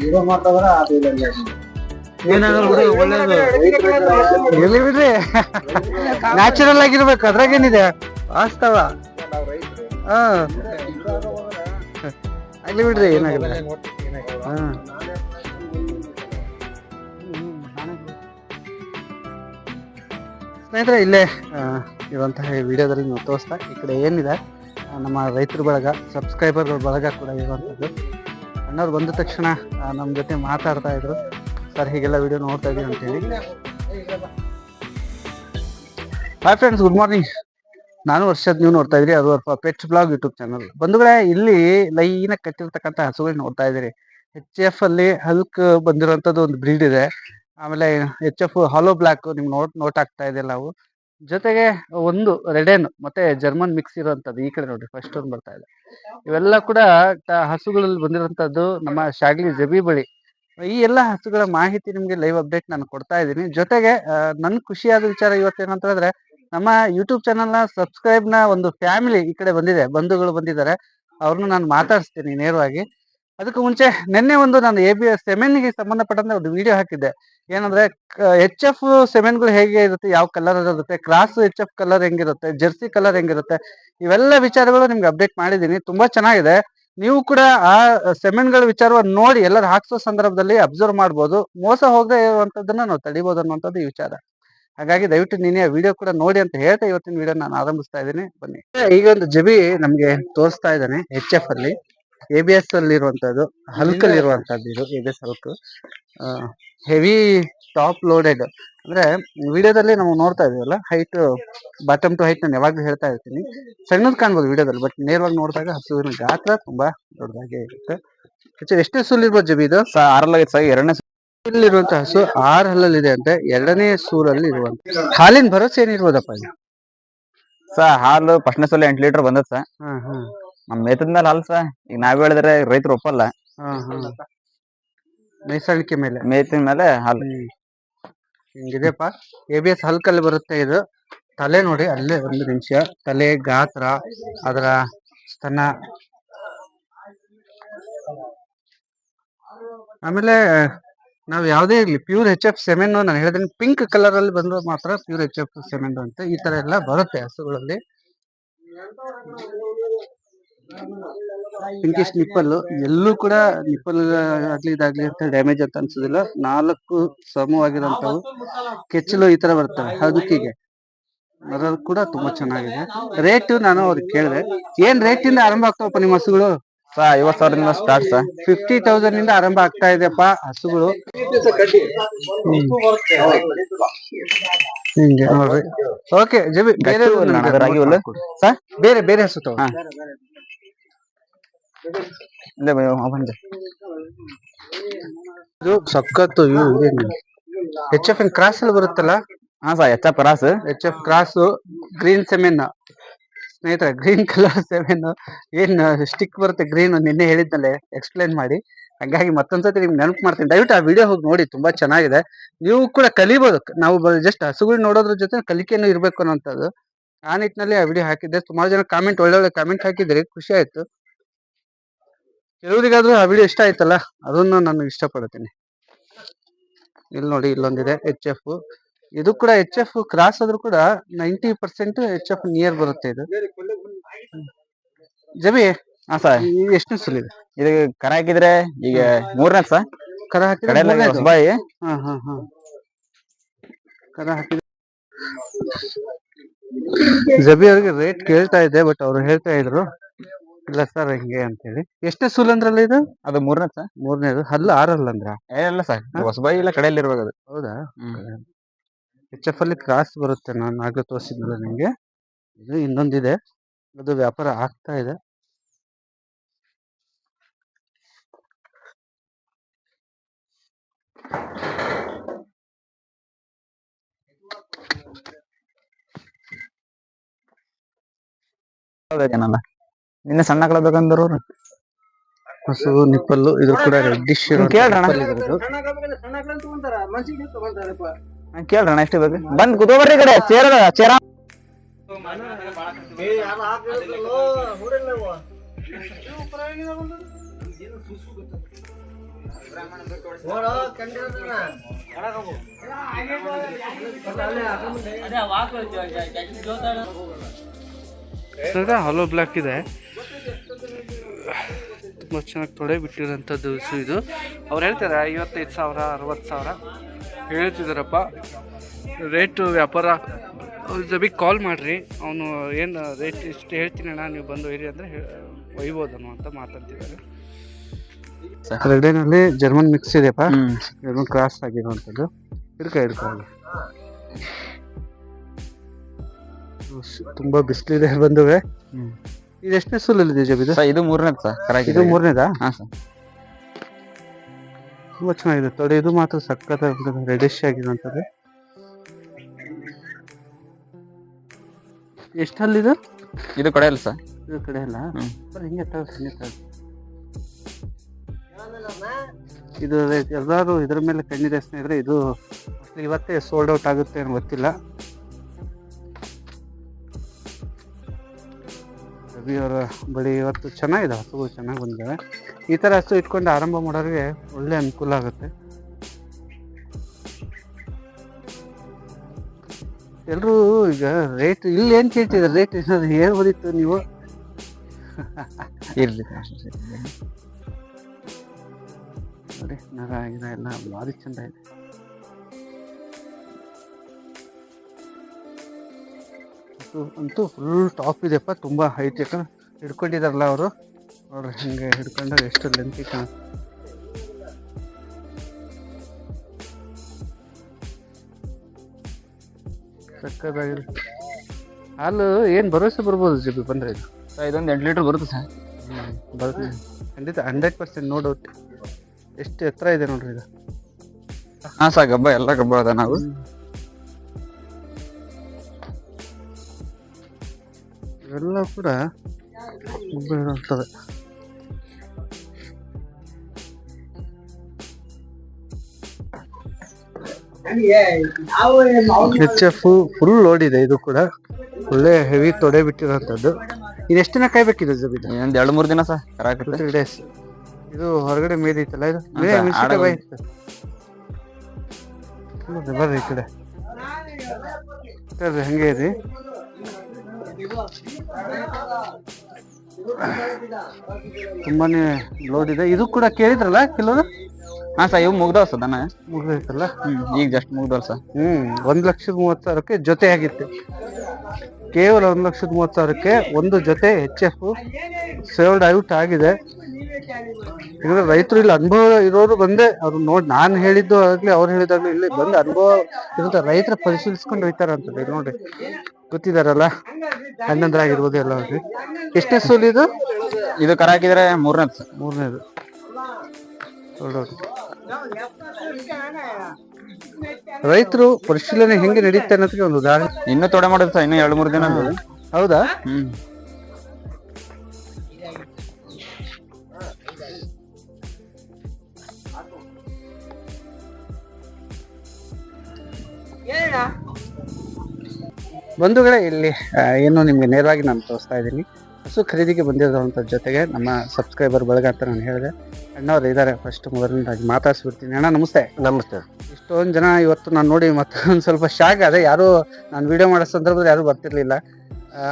Hero ಮಾಡ್ತಾವ್ರ ಅದು. ಇಲ್ಲ ಏನಾಗಲ್ಲ ಬಿಡಿ ಒಳ್ಳೇದು. ಎಲ್ಲಿ ಬಿಡ್ರಿ? ನ್ಯಾಚುರಲ್ ಆಗಿರ್ಬೇಕು ಅದ್ರಾಗೇನಿದೆ? ವಾಸ್ತವ. ಹಾ. ಆಗ್ಲಿ ಬಿಡ್ರಿ ಏನಾಗಲ್ಲ. ಹಾ. ಸ್ನೇಹಿತರೆ ಇಲ್ಲೇ ಇರುವಂತಹ ಈ ವಿಡಿಯೋದಲ್ಲಿ ನಾವು ತೋರಿಸ್ತಾ ಈ ಕಡೆ ಏನಿದೆ ನಮ್ಮ ರೈತರ ಬಳಗ ಸಬ್ಸ್ಕ್ರೈಬರ್ಗಳ ಬಳಗ ಕೂಡ ಇರುವಂಥದ್ದು. ಅಣ್ಣವ್ರು ಬಂದ ತಕ್ಷಣ ನಮ್ಮ ಜೊತೆ ಮಾತಾಡ್ತಾ ಇದ್ರು. ಸರ್, ಹೀಗೆಲ್ಲ ವಿಡಿಯೋ ನೋಡ್ತಾ ಇದೀವಿ ಅಂತ ಹೇಳಿ ಹಾಯ್ ಫ್ರೆಂಡ್ಸ್ ಗುಡ್ ಮಾರ್ನಿಂಗ್ ನಾನು ವರ್ಷದ ನೀವು ನೋಡ್ತಾ ಇದ್ರಿ. ಅದು ಪೆಟ್ ಬ್ಲಾಗ್ ಯೂಟ್ಯೂಬ್ ಚಾನಲ್ ಬಂಧುಗಳೇ, ಇಲ್ಲಿ ಲೈನ ಕಟ್ಟಿರ್ತಕ್ಕಂಥ ಹಸುಗಳು ನೋಡ್ತಾ ಇದ್ದೀರಿ. ಎಚ್ ಎಫ್ ಅಲ್ಲಿ ಹಲ್ಕ್ ಬಂದಿರುವಂತದ್ದು ಒಂದು ಬ್ರೀಡ್ ಇದೆ. ಆಮೇಲೆ ಎಚ್ ಎಫ್ ಹಾಲೋ ಬ್ಲಾಕ್ ನಿಮ್ಗೆ ನೋಟ್ ನೋಟ್ ಆಗ್ತಾ ಇದೆ ನಾವು. ಜೊತೆಗೆ ಒಂದು ರೆಡೆನ್ ಮತ್ತೆ ಜರ್ಮನ್ ಮಿಕ್ಸ್ ಇರುವಂತದ್ದು ಈ ಕಡೆ ನೋಡಿ ಫಸ್ಟ್ ಒಂದು ಬರ್ತಾ ಇದೆ. ಇವೆಲ್ಲ ಕೂಡ ಹಸುಗಳಲ್ಲಿ ಬಂದಿರುವಂತದ್ದು ನಮ್ಮ ಶಾಗ್ಲಿ ಜಬಿ ಬಳಿ. ಈ ಎಲ್ಲ ಹಸುಗಳ ಮಾಹಿತಿ ನಿಮ್ಗೆ ಲೈವ್ ಅಪ್ಡೇಟ್ ನಾನು ಕೊಡ್ತಾ ಇದ್ದೀನಿ. ಜೊತೆಗೆ ನನ್ ಖುಷಿಯಾದ ವಿಚಾರ ಇವತ್ತೇನಂತ ಹೇಳಿದ್ರೆ, ನಮ್ಮ ಯೂಟ್ಯೂಬ್ ಚಾನಲ್ನ ಸಬ್ಸ್ಕ್ರೈಬ್ನ ಒಂದು ಫ್ಯಾಮಿಲಿ ಈ ಕಡೆ ಬಂದಿದೆ, ಬಂಧುಗಳು ಬಂದಿದ್ದಾರೆ. ಅವ್ರನ್ನ ನಾನು ಮಾತಾಡಿಸ್ತೀನಿ ನೇರವಾಗಿ. ಅದಕ್ಕೂ ಮುಂಚೆ ನಿನ್ನೆ ಒಂದು ನಾನು ಎ ಬಿ ಎಸ್ಗೆ ಸಂಬಂಧಪಟ್ಟಂತೆ ಒಂದು ವಿಡಿಯೋ ಹಾಕಿದ್ದೆ. ಏನಂದ್ರೆ ಎಚ್ ಎಫ್ ಸೆಮೆನ್ಗಳು ಹೇಗೆ ಇರುತ್ತೆ, ಯಾವ ಕಲರ್ ಇರುತ್ತೆ ಕ್ರಾಸ್ ಎಚ್ ಎಫ್ ಕಲರ್ ಹೆಂಗಿರುತ್ತೆ ಜೆರ್ಸಿ ಕಲರ್ ಹೆಂಗಿರುತ್ತೆ, ಇವೆಲ್ಲ ವಿಚಾರಗಳು ನಿಮ್ಗೆ ಅಪ್ಡೇಟ್ ಮಾಡಿದ್ದೀನಿ. ತುಂಬಾ ಚೆನ್ನಾಗಿದೆ. ನೀವು ಕೂಡ ಆ ಸೆಮೆನ್ಗಳ ವಿಚಾರವನ್ನು ನೋಡಿ, ಎಲ್ಲರೂ ಹಾಕ್ಸೋ ಸಂದರ್ಭದಲ್ಲಿ ಅಬ್ಸರ್ವ್ ಮಾಡ್ಬೋದು. ಮೋಸ ಹೋಗದೆ ಇರುವಂತದ್ದನ್ನ ನಾವು ತಡಿಬಹುದು ಅನ್ನುವಂಥದ್ದು ಈ ವಿಚಾರ. ಹಾಗಾಗಿ ದಯವಿಟ್ಟು ನೀನೇ ವಿಡಿಯೋ ಕೂಡ ನೋಡಿ ಅಂತ ಹೇಳ್ತಾ ಇವತ್ತಿನ ವಿಡಿಯೋ ನಾನು ಆರಂಭಿಸ್ತಾ ಇದ್ದೀನಿ. ಬನ್ನಿ. ಈಗ ಒಂದು ಜಬಿ ನಮ್ಗೆ ತೋರಿಸ್ತಾ ಇದ್ದಾನೆ ಎಚ್ ಎಫ್ ಅಲ್ಲಿ. ಎ ಬಿ ಎಸ್ ಅಲ್ಲಿ ಇರುವಂತದ್ದು ಹಲ್ಕ್ ಅಲ್ಲಿ ಇರುವಂತದ್ದು ಇದು A B S Hulk heavy top loaded ಅಂದ್ರೆ ವಿಡಿಯೋದಲ್ಲಿ ನಾವು ನೋಡ್ತಾ ಇದೀವಲ್ಲ ಹೈಟ್ ಬಾಟಮ್ ಟು ಹೈಟ್ ನಾನು ಯಾವಾಗ್ಲೂ ಹೇಳ್ತಾ ಇರ್ತೀನಿ. ಸಣ್ಣದ್ ಕಾಣ್ಬೋದು ವಿಡಿಯೋದಲ್ಲಿ ಬಟ್ ನೇರವಾಗಿ ನೋಡಿದಾಗ ಹಸುವಿನ ಗಾತ್ರ ತುಂಬಾ ದೊಡ್ಡದಾಗಿ ಇರುತ್ತೆ. ಎಷ್ಟೇ ಇರ್ಬೋದು ಜಬಿ ಇದು. ಸ ಆರಲ್ಲಾಗಿತ್ತು ಸರ್ ಎರಡನೇ ಇಲ್ಲಿರುವಂತ ಹಸು ಆರ್ ಹಲ್ಲಲ್ಲಿ ಇದೆ ಅಂತೆ ಎರಡನೇ ಸೂರಲ್ಲಿ ಇರುವಂತ. ಹಾಲಿನ ಭರವಸೆ ಏನಿರ್ಬೋದಪ್ಪ ಇದು ಸ ಹಾಲು ಫಸ್ಟ್ನೇ ಸಲ ಎಂಟು ಲೀಟರ್ ಬಂದದ ಸರ್ ಹ್ಮ್ ಹಾ. ನಮ್ ಮೇತದ ಮೇಲೆ ಹಾಲು ಸರ್ ಈಗ ನಾವ್ ಹೇಳಿದ್ರೆ ರೈತರು ಒಪ್ಪಲ್ಲ. ಹಾ ಮೇಲೆ. ಮೇತಿನ ಮೇಲೆ ಹಾಲು. ಹಿಂಗಿದೆಪ್ಪ. ಎ ಬಿ ಎಸ್ ಹಲ್ಕಲ್ಲಿ ಬರುತ್ತೆ ಇದು. ತಲೆ ನೋಡಿ ಅಲ್ಲೇ ಒಂದು ನಿಮಿಷ. ತಲೆ ಗಾತ್ರ ಅದರ ಸ್ತನ. ಆಮೇಲೆ ನಾವು ಯಾವುದೇ ಇರಲಿ ಪ್ಯೂರ್ ಎಚ್ ಎಫ್ ಸೆಮೆನ್ ನಾನು ಹೇಳಿದ್ರೆ ಪಿಂಕ್ ಕಲರ್ ಅಲ್ಲಿ ಬಂದ್ರೆ ಮಾತ್ರ ಪ್ಯೂರ್ ಎಚ್ ಎಫ್ ಸೆಮೆನ್ ಅಂತ ಈ ತರ ಎಲ್ಲ ಬರುತ್ತೆ ಹಸುಗಳಲ್ಲಿ. ಪಿಂಕಿಶ್ ನಿಪ್ಪಲ್ ಎಲ್ಲೂ ಕೂಡ ನಿಪ್ಪಲ್ ಆಗ್ಲಿ ಇದಾಗ್ಲಿ ಅಂತ ಡ್ಯಾಮೇಜ್ ಅಂತ ಅನ್ಸೋದಿಲ್ಲ. ನಾಲ್ಕು ಸಮವಾಗಿರುವಂತವು ಕೆಚ್ಚಲು ಈ ತರ ಬರ್ತವೆ. ಹದುಕಿಗೆ ಅದರದ್ದು ಕೂಡ ತುಂಬಾ ಚೆನ್ನಾಗಿದೆ. ರೇಟ್ ನಾನು ಅವ್ರಿಗೆ ಕೇಳಿದೆ. ಏನ್ ರೇಟ್ ಇಂದ ಆರಂಭ ಆಗ್ತಾವಪ್ಪ ನಿಮ್ಮ ಹಸುಗಳು? ಸ ಐವತ್ ಸಾವಿರದಿಂದ ಸ್ಟಾರ್ಟ್ ಸರ್ ಫಿಫ್ಟಿ ತೌಸಂಡ್ ಇಂದ ಆರಂಭ ಆಗ್ತಾ ಇದೆಯಪ್ಪ ಹಸುಗಳು. ಹಿಂಗೆ ನೋಡ್ರಿ. ಓಕೆ ಜಬಿ ಬೇರೆ ಬೇರೆ ಬೇರೆ ಹಸು ತಗೋ. ಇದು ಸಖತ್ತು ಎಚ್ ಎಫ್ ಎನ್ ಕ್ರಾಸ್ ಅಲ್ಲಿ ಬರುತ್ತಲ್ಲ? ಹಾ sir H F cross H F cross green semen ಸ್ನೇಹಿತರೆ ಗ್ರೀನ್ ಕಲರ್ ಸೆಮೆನ್ ಏನ್ ಸ್ಟಿಕ್ ಬರುತ್ತೆ ಗ್ರೀನ್ ನಿನ್ನೆ ಹೇಳಿದ್ನಲ್ಲೇ ಎಕ್ಸ್ಪ್ಲೈನ್ ಮಾಡಿ. ಹಂಗಾಗಿ ಮತ್ತೊಂದ್ಸತಿ ನಿಮ್ಗೆ ನೆನಪು ಮಾಡ್ತೀನಿ. ದಯವಿಟ್ಟು ಆ ವಿಡಿಯೋ ಹೋಗಿ ನೋಡಿ ತುಂಬಾ ಚೆನ್ನಾಗಿದೆ. ನೀವು ಕೂಡ ಕಲಿಬೋದು. ನಾವು ಜಸ್ಟ್ ಹಸುಗಳು ನೋಡೋದ್ರ ಜೊತೆ ಕಲಿಕೆನೂ ಇರಬೇಕು ಅನ್ನೋಂಥದ್ದು. ಆ ನಿಟ್ಟಿನಲ್ಲಿ ಆ ವಿಡಿಯೋ ಹಾಕಿದ್ದೆ. ಸುಮಾರು ಜನ ಕಾಮೆಂಟ್ ಒಳ್ಳೆ ಒಳ್ಳೆ ಕಾಮೆಂಟ್ ಹಾಕಿದ್ರಿ. ಖುಷಿ ಆಯ್ತು. ಕೆಲವರಿಗಾದ್ರೂ ಆ ವಿಡಿಯೋ ಇಷ್ಟ ಆಯ್ತಲ್ಲ ಅದನ್ನ ನಾನು ಇಷ್ಟಪಡ್ತೀನಿ. ಇಲ್ಲಿ ನೋಡಿ ಇಲ್ಲೊಂದಿದೆ ಎಚ್ ಎಫ್ ಇದು ಕೂಡ ಎಚ್ ಎಫ್ ಕ್ರಾಸ್ ಆದ್ರೂ ಕೂಡ ninety percent H F near ಬರುತ್ತೆ ಇದು. ಜಬಿ ಹಾ ಸರ್ ಎಷ್ಟು ಸುಲಿದೆ ಇದು ಕರ ಹಾಕಿದ್ರೆ ಈಗ ಮೂರನೇ ಸರ್ ಕರ ಹಾಕಿದ್ರೆ ಬಾಯಿ? ಹಾ ಹಾ ಹಾ. ಕರ ಹಾಕಿದ್ರೆ ಜಬಿ ಅವ್ರಿಗೆ ರೇಟ್ ಕೇಳ್ತಾ ಇದ್ದೆ ಬಟ್ ಅವ್ರು ಹೇಳ್ತಾ ಇದ್ರು. ಇಲ್ಲ ಸರ್ ಹಿಂಗೆ ಅಂತ ಹೇಳಿ ಎಷ್ಟೇ ಸೂಲ್ ಅಂದ್ರಲ್ಲ ಇದು? ಅದು ಮೂರನೇ ಸರ್ ಮೂರನೇದು? ಹಲ್ಲ ಆರಲ್ಲ ಅಂದ್ರೆ? ಅಂದ್ರ ಇಲ್ಲ ಸರ್ ಹೊಸಬಾಯಿ ಇಲ್ಲ ಕಡೆಯಲ್ಲಿ ಇರ್ಬೇಕು ಅದು. ಹೌದಾ. ಎಚ್ ಎಫ್ ಅಲ್ಲಿ ಕ್ರಾಸ್ ಬರುತ್ತೆ ನಾನು ಆಗ್ಲೇ ತೋರಿಸಿದ್ನಲ್ಲ ನಿಮ್ಗೆ. ಇದು ಇನ್ನೊಂದಿದೆ. ಅದು ವ್ಯಾಪಾರ ಆಗ್ತಾ ಇದೆ. ಏನಲ್ಲ. ನಿನ್ನೆ ಸಣ್ಣ ಕಳ ಬೇಕಂದ್ರ ಹಸು ನಿಪ್ಪಲ್ಲು ಇದು ಕೂಡ ರೆಡ್ಡಿಶ್ ಕೇಳ್ರಣ್ಣ. ಕೇಳ್ರಣ ಎಷ್ಟು ಬೇಕು ಬಂದ್ ಕುತ್ಕೋಬರ್ರಿ ಈ ಕಡೆ ಚೇರ ಅದ ಚೇರ ಹಲೋ ಬ್ಲಾಕ್ ಇದೆ ತುಂಬ ಚೆನ್ನಾಗಿ ತೊಡೆ ಬಿಟ್ಟಿರೋಂಥದ್ದು ಹಸು ಇದು. ಅವ್ರು ಹೇಳ್ತಾರೆ ಐವತ್ತೈದು ಸಾವಿರ ಅರವತ್ತು ಸಾವಿರ. ಹೇಳ್ತಿದ್ದಾರಪ್ಪ ರೇಟು ವ್ಯಾಪಾರ ಅವ್ರ ಜಬಿಗೆ ಕಾಲ್ ಮಾಡಿರಿ. ಅವನು ಏನು ರೇಟ್ ಇಷ್ಟು ಹೇಳ್ತೀನಿ ಅಣ್ಣ ನೀವು ಬಂದು ಒಯ್ಯಿರಿ ಅಂದರೆ ಒಯ್ಬೋದನು ಅಂತ ಮಾತಾಡ್ತಿದ್ದಾರೆ. ರೆಡ್ಡಿನಲ್ಲಿ ಜರ್ಮನ್ ಮಿಕ್ಸ್ ಇದೆಯಪ್ಪ? ಜರ್ಮನ್ ಕ್ರಾಸ್ ಆಗಿರುವಂಥದ್ದು. ಹಿಡ್ಕ ಹಿಡ್ಕ. ತುಂಬ ಬಿಸಿಲಿದೆ ಬಂದುವೆ. ಇದು ಎಷ್ಟನೇ ಸೂಲಲ್ಲಿದೆ ಜಬ್ ಇದು ಸರ್ ಇದು ಮೂರನೇದು ಸರ್ ಕರಾಗಿ ಇದು ಮೂರನೇದಾ? ಹಾಂ ಸರ್. ತುಂಬ ಚೆನ್ನಾಗಿದೆ. ತೊಡೆ ಇದು ಮಾತ್ರ ಸಖತ್ ರೆಡಿಶ್ ಆಗಿರುವಂಥದ್ದು ಎಷ್ಟಲ್ಲಿದು ಇದು? ಕೊಡೆಯಲ್ಲ ಸರ್. ಇದು ಕಡೆ ಅಲ್ಲ ಹಿಂಗೆ ತಗೋ, ಹಿಂಗೆ ತಗೋ. ಇದು ಎಲ್ಲರೂ ಇದ್ರ ಮೇಲೆ ಕಣ್ಣಿದೆ ಸ್ನೇಹಿತರೆ ಇದು ಇವತ್ತೇ ಸೋಲ್ಡ್ ಔಟ್ ಆಗುತ್ತೆ ಏನೋ ಗೊತ್ತಿಲ್ಲ. ರವಿ ಅವರ ಬಳಿ ಇವತ್ತು ಚೆನ್ನಾಗಿದೆ ಹಸುಗಳು ಚೆನ್ನಾಗಿ ಬಂದಿದ್ದಾವೆ ಈ ಥರ ಹಸು ಇಟ್ಕೊಂಡು ಆರಂಭ ಮಾಡೋರಿಗೆ ಒಳ್ಳೆ ಅನುಕೂಲ ಆಗುತ್ತೆ. ಎಲ್ಲರೂ ಈಗ ರೇಟ್ ಇಲ್ಲಿ ಏನು ಕೇಳ್ತಿದ್ದಾರೆ? ರೇಟ್ ಏನಾದ್ರು ಹೇಳ್ಬೋದಿತ್ತು ನೀವು? ಇರಲಿ ನೋಡಿ ನರ ಗಿರ ಎಲ್ಲ ಭಾರಿ ಚಂದ ಇದೆ. ಅಂತೂ ಫುಲ್ ಟಾಪ್ ಇದೆಯಪ್ಪ ತುಂಬ ಹೈಟ್ ಯಾಕಂದ್ರೆ ಹಿಡ್ಕೊಂಡಿದಾರಲ್ಲ ಅವರು. ನೋಡ್ರಿ ಹಿಂಗೆ ಹಿಡ್ಕೊಂಡ್ರೆ ಎಷ್ಟು ಲೆಂತಿ ಕಾಣ ಸಕ್ಕದಾಗಿಲ್ಲ ಹಾಲು ಏನು ಭರವಸೆ ಬರ್ಬೋದು ಜಿಬಿ ಬಂದ್ರೆ ಇದು? ಸರ್ ಇದೊಂದು ಎಂಟು ಲೀಟರ್ ಬರುತ್ತೆ ಸರ್. ಬರುತ್ತೆ. ಖಂಡಿತ ಹಂಡ್ರೆಡ್ ಪರ್ಸೆಂಟ್ ನೋ ಡೌಟ್ ಎಷ್ಟು ಎತ್ತರ ಇದೆ ನೋಡ್ರಿ ಇದು? ಹಾಂ ಸರ್ ಗಬ್ಬ ಎಲ್ಲ ಗಬ್ಬ ಅದ ನಾವು. ಇವೆಲ್ಲ ಕೂಡ ಇರುತ್ತದೆ ಎಚ್ ಎಫ್ ಫುಲ್ ಲೋಡ್ ಇದೆ ಇದು ಕೂಡ. ಒಳ್ಳೆ ಹೆವಿ ತೊಡೆ ಬಿಟ್ಟಿರೋಂಥದ್ದು ಇದು ಎಷ್ಟು ದಿನ ಕಾಯ್ಬೇಕಿದೆ ಜಮೀನು ಇನ್ನೊಂದ್ ಎರಡು ಮೂರು ದಿನ ಸರ್ ಕರಾಕತ್ತೆ. ತ್ರೀ ಡೇಸ್ ಇದು ಹೊರಗಡೆ ಮೇದೈತಲ್ಲ ಇದು. ಬಾಯಿ ಬರ್ರಿ ಈ ಕಡೆ. ಬರ್ರಿ ಹಂಗೆ ಇರಿ ತುಂಬಾನೇ ಲೋಡ್ ಇದೆ. ಇದು ಕೂಡ ಕೇಳಿದ್ರಲ್ಲ ಕೆಲವರು? ಹಾ ಸರ್ ಇವು ಮುಗ್ದವ್ ಸರ್ ದನ ಮುಗ್ದೈತಲ್ಲ ಹ್ಮ್ ಈಗ ಜಸ್ಟ್ ಮುಗ್ದವ್ ಸರ್. ಹ್ಮ್ ಒಂದ್ ಲಕ್ಷದ ಮೂವತ್ ಸಾವಿರಕ್ಕೆ ಜೊತೆ ಆಗಿತ್ತು. ಕೇವಲ ಒಂದ್ ಲಕ್ಷದ ಮೂವತ್ತು ಸಾವಿರಕ್ಕೆ ಒಂದು ಜೊತೆ ಎಚ್ ಎಫ್ ಸೇಲ್ಡ್ ಔಟ್ ಆಗಿದೆ. ಯಾಕಂದ್ರೆ ರೈತರು ಇಲ್ಲಿ ಅನುಭವ ಇರೋರು ಬಂದೆ ಅವ್ರು ನೋಡಿ ನಾನು ಹೇಳಿದ್ದು ಆಗ್ಲಿ ಅವ್ರು ಹೇಳಿದಾಗ್ಲಿ ಇಲ್ಲಿ ಬಂದು ಅನುಭವ ಇರುತ್ತೆ. ರೈತರ ಪರಿಶೀಲಿಸ್ಕೊಂಡು ಹೋಯ್ತಾರ ಅಂತ ನೋಡ್ರಿ ಗೊತ್ತಿದಾರಲ್ಲ? ಅಣ್ಣಂದ್ರಾಗಿರ್ಬೋದು ಎಲ್ಲ ಎಷ್ಟೇ ಸೋಲ್ ಇದು? ಇದು ಕರಾಕಿದ್ರೆ ಮೂರನೇದು. ಮೂರ್ನೇದು ಮೂರನೇದು ರೈತರು ಪರಿಶೀಲನೆ ಹೆಂಗೆ ನಡೀತಾ ಅನ್ನೋದಕ್ಕೆ ಒಂದು ಉದಾಹರಣೆ. ಇನ್ನೂ ತೊಡೆ ಮಾಡೋದು ಸರ್ ಇನ್ನೂ ಎರಡು ಮೂರು ದಿನ ಅದು. ಹೌದಾ? ಹ್ಮ್. ಬಂಧುಗಳೇ ಇಲ್ಲಿ ಏನು ನಿಮಗೆ ನೇರವಾಗಿ ನಾನು ತೋರಿಸ್ತಾ ಇದ್ದೀನಿ. ಹಸು ಖರೀದಿಗೆ ಬಂದಿರೋಂಥ ಜೊತೆಗೆ ನಮ್ಮ ಸಬ್ಸ್ಕ್ರೈಬರ್ ಬಳಗ ಅಂತ ನಾನು ಹೇಳಿದೆ. ಅಣ್ಣವ್ರು ಇದ್ದಾರೆ ಫಸ್ಟ್ ಮೊದಲನೇದಾಗಿ ಮಾತಾಡ್ಸ್ಬಿಡ್ತೀನಿ. ಅಣ್ಣ ನಮಸ್ತೆ. ನಮಸ್ತೆ. ಇಷ್ಟೊಂದು ಜನ ಇವತ್ತು ನಾನು ನೋಡಿ ಮತ್ತೊಂದು ಸ್ವಲ್ಪ ಶಾಕ್ ಅದೇ ಯಾರು ನಾನು ವಿಡಿಯೋ ಮಾಡೋ ಸಂದರ್ಭದಲ್ಲಿ ಯಾರು ಬರ್ತಿರ್ಲಿಲ್ಲ.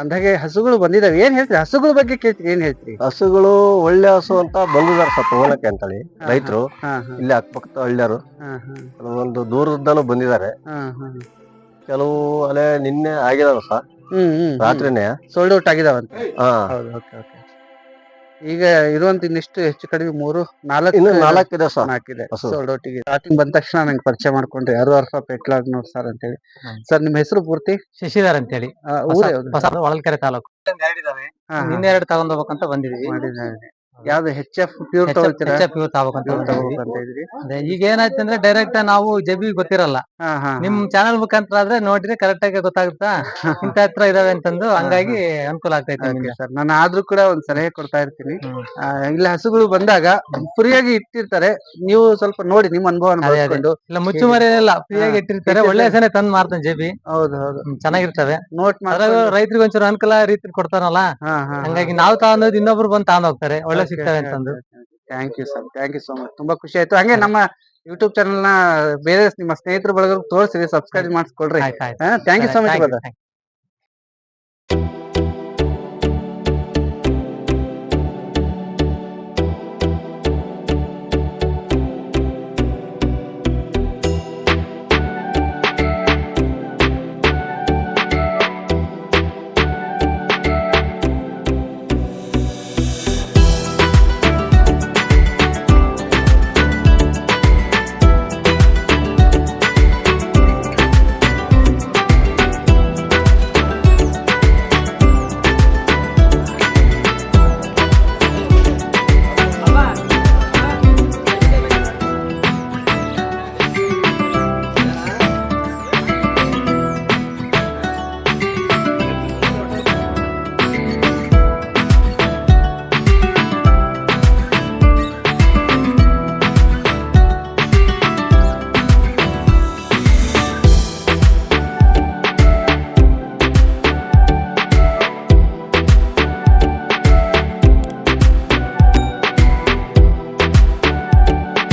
ಅಂದಾಗೆ ಹಸುಗಳು ಬಂದಿದ್ದಾವೆ ಏನ್ ಹೇಳ್ತೀರಿ? ಹಸುಗಳ ಬಗ್ಗೆ ಕೇಳ್ತೀರಿ ಏನ್ ಹೇಳ್ತೀರಿ? ಹಸುಗಳು ಒಳ್ಳೆ ಹಸು ಅಂತ ಬಂದಿದ್ದಾರೆ ಸ್ವಲ್ಪ ಹೋಲಕ್ಕೆ ಅಂತೇಳಿ ರೈತರು. ಇಲ್ಲಿ ಅಕ್ಕಪಕ್ಕದ ಹಳ್ಳಿಯರು. ಒಂದು ದೂರದಿಂದಲೂ ಬಂದಿದ್ದಾರೆ. ಹಾ ಹಾ. ಕೆಲವು ಅಲೆ ನಿನ್ನೆ ಆಗಿದಾವ ಸರ್ ಹ್ಮ್ ಹ್ಮ್ ರಾತ್ರಿನೇ? ಸೋಲ್ಡ್ ಔಟ್ ಆಗಿದಾವಂತ. ಹಾ! ಹೌದು ಓಕೆ ಓಕೆ. ಈಗ ಇರುವಂತ ಇನ್ನಿಷ್ಟು ಹೆಚ್ಚು ಕಡಿಮೆ ಮೂರು ನಾಲ್ಕು ಇನ್ನು ನಾಲ್ಕಿದೆ ಸರ್ ನಾಲ್ಕಿದೆ ಸೋಲ್ಡ್ ಸೋಲ್ಡ್ ಔಟಿಗೆ ಸ್ಟಾರ್ಟಿಂಗ್ ಬಂದ ತಕ್ಷಣ ನಂಗೆ ಪರಿಚಯ ಮಾಡ್ಕೊಂಡ್ರಿ ಯಾರು ಅರ್ಫ ನೋಡ್ ಸರ್ ಅಂತೇಳಿ. ಹ್ಮ್. ಸರ್ ನಿಮ್ಮ ಹೆಸರು ಪೂರ್ತಿ? ಶಶಿಧರ್ ಅಂತೇಳಿ. ಆ, ಊರು ಯಾವ್ದು? ಹೊಸ ಹೊಳಲ್ಕೆರೆ ತಾಲೂಕು. ಹಾ, ಹಾ, ನಿನ್ನೆ ಎರಡು ತಗೊಂಡ್ ಹೋಗ್ಬೇಕಂತ ಬಂದಿದೀವಿ. ಮಾಡಿದ್ದಾರೆ. ಯಾವ್ದು ಹೆಚ್ ಎಫ್ ಪ್ಯೂರ್ ಈಗ ಏನಾಯ್ತು ಅಂದ್ರೆ ಡೈರೆಕ್ಟ್ ನಾವು ಜಬಿ ಗೊತ್ತಿರಲ್ಲ. ನಿಮ್ ಚಾನಲ್ ಮುಖಾಂತರ ಆದ್ರೆ ನೋಡಿದ್ರೆ ಕರೆಕ್ಟ್ ಆಗಿ ಗೊತ್ತಾಗುತ್ತಾ? ಇಂತ ಹತ್ರ ಇದಾವೆ ಅಂತಂದು ಹಂಗಾಗಿ ಅನುಕೂಲ ಆಗ್ತೈತೆ ಸರ್ ನಾನು ಆದ್ರೂ ಕೂಡ ಒಂದ್ ಸಲಹೆ ಕೊಡ್ತಾ ಇರ್ತೀನಿ. ಇಲ್ಲ ಹಸುಗಳು ಬಂದಾಗ ಫ್ರೀಯಾಗಿ ಇಟ್ಟಿರ್ತಾರೆ. ನೀವು ಸ್ವಲ್ಪ ನೋಡಿ ನಿಮ್ಮ ಅನುಭವ ಇಲ್ಲ ಮುಚ್ಚು ಇಲ್ಲ. ಫ್ರೀಯಾಗಿ ಇಟ್ಟಿರ್ತಾರೆ. ಒಳ್ಳೆ ಹೆಸರೇ ತಂದ್ ಮಾರ್ತಾನೆ ಜಬಿ ಹೌದು ಹೌದು. ಚೆನ್ನಾಗಿರ್ತವೆ. ನೋಟ್ ರೈತರಿಗೆ ಒಂಚೂರು ಅನುಕೂಲ ರೀತಿ ಕೊಡ್ತಾರಲ್ಲ? ಹಂಗಾಗಿ ನಾವು ತಗೊಂಡ್ ಇನ್ನೊಬ್ರು ಬಂದ್ ತಗೊಂಡ್ ಹೋಗ್ತಾರೆ. ಒಳ್ಳೆ ಸಿಗ್ತವೆ ಅಂತಂದು thank you sir thank you so much ತುಂಬಾ ಖುಷಿ ಆಯ್ತು. ಹಂಗೆ ನಮ್ಮ ಯೂಟ್ಯೂಬ್ ಚಾನೆಲ್ನ ಬೇರೆ ನಿಮ್ಮ ಸ್ನೇಹಿತರ ಬಳಗ ತೋರಿಸಿ subscribe ಮಾಡಿಸ್ಕೊಳ್ರಿ. Thank you so much